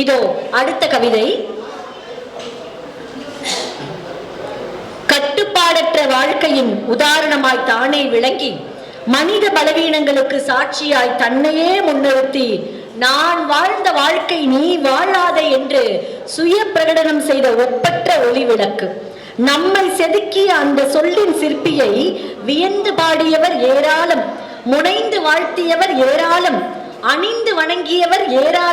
இதோ அடுத்த கவிதை. கட்டுப்பாடற்ற வாழ்க்கையின் உதாரணமாய் தானே விளங்கி மனித பலவீனங்களுக்கு சாட்சியாய் தன்னையே முன்னிறுத்தி நான் வாழ்ந்த வாழ்க்கை நீ வாழாத என்று சுய பிரகடனம் செய்த ஒப்பற்ற ஒளி விளக்கு நம்மை செதுக்கிய அந்த சொல்லின் சிற்பியை வியந்து பாடியவர் ஏராளம் முனைந்து வாழ்த்தியவர் ஏராளம் அணிந்து வணங்கியவர் ஏராளம்.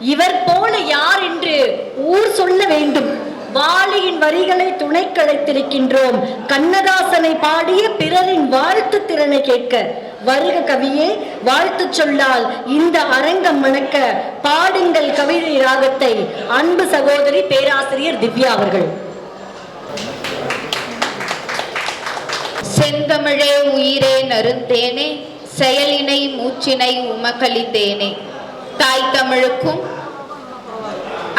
இவர் போல யார் என்று ஊர் சொல்ல வேண்டும். வாலியின் வரிகளை துணை கழைத்திருக்கின்றோம் கண்ணதாசனை பாடிய பிறரின் வாழ்த்து திறனை கேட்க. வருக கவியே வாழ்த்து சொல்லால் இந்த அரங்கம் மணக்க. பாடுங்கள் கவிதை ராகத்தை. அன்பு சகோதரி பேராசிரியர் திவ்யா அவர்கள். செந்தமிழே உயிரே நருந்தேனே செயலினை மூச்சினை உமக்களித்தேனே. தாய் தமிழுக்கும்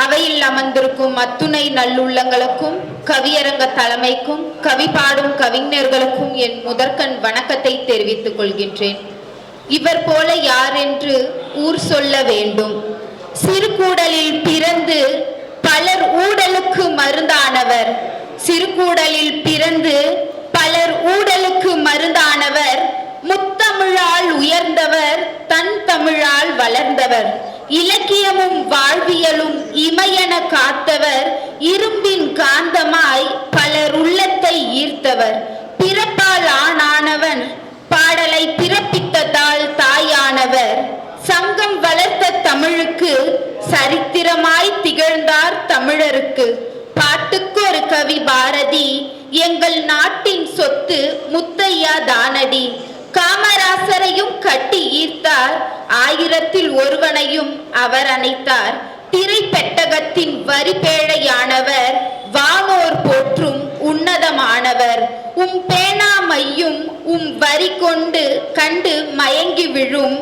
அவையில் அமர்ந்திருக்கும் அத்துணை நல்லுள்ளங்களுக்கும் கவியரங்க தலைமைக்கும் கவி பாடும் கவிஞர்களுக்கும் என் முதற்கண் வணக்கத்தை தெரிவித்துக் கொள்கின்றேன். இவர் போல யார் என்று ஊர் சொல்ல வேண்டும். சிறுகூடலில் பிறந்து பலர் ஊடலுக்கு மருந்தானவர். சிறுகூடலில் பிறந்து பலர் ஊடல் மருந்தானவர் முத்தமிழால் உயர்ந்தவர் தன் தமிழால் வளர்ந்தவர் இலக்கியமும் வாழ்வியலும் இமையென காத்தவர். இரும்பின் காந்தமாய் பலர் உள்ளத்தை ஈர்த்தவர். பிறப்பால் ஆணானவன் பாடலை பிறப்பித்ததால் தாயானவர். சங்கம் வளர்த்த தமிழுக்கு சரித்திரமாய் திகழ்ந்தார் தமிழருக்கு. பாட்டுக்கு ஒரு கவி பாரதி எங்கள் நாட்டின் சொத்து முத்தையா தானடி. காமராசரையும் கட்டி ஈர்த்தார். ஆயிரத்தில் ஒருவனையும் அவர் அணைத்தார். திரை பெட்டகத்தின் வரி பேழையானவர் வானோர் போற்றும் உன்னதமானவர். உம் பேணாமையும் உம் வரி கொண்டு கண்டு மயங்கி விழும்.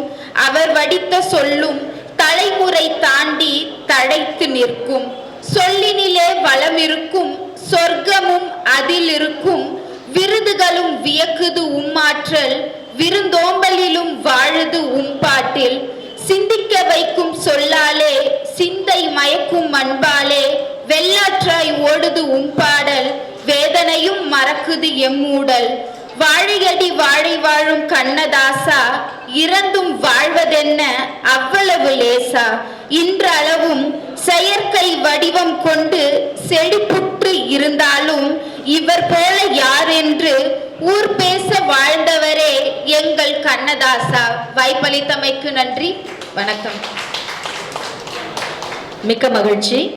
அவர் வடித்த சொல்லும் தலைமுறை தாண்டி தழைத்து நிற்கும். சொல்லினிலே வளமிருக்கும் சொர்க்கமும் அதில் இருக்கும் விருதுகளும் வியக்குது உம்மாற்றல். விருந்தோம்பலிலும் வாழுது உம்பாட்டில். சிந்திக்க வைக்கும் சொல்லாலே சிந்தை மயக்கும் அன்பாலே வெள்ளாற்றாய் ஓடுது உம்பாடல் வேதனையும் மறக்குது எம்மூடல். வாழையடி வாழை வாழும் கண்ணதாசா இறந்தும் வாழ்வதென்ன அவ்வளவு லேசா. இன்றளவும் செயற்கை வடிவம் கொண்டு செழிப்புற்று இருந்தாலும் இவர் போல யார் என்று ஊர் பேச வாழ்ந்தவரே எங்கள் கண்ணதாசா வாய்ப்பளித்தமைக்கு நன்றி. வணக்கம். மிக்க மகிழ்ச்சி.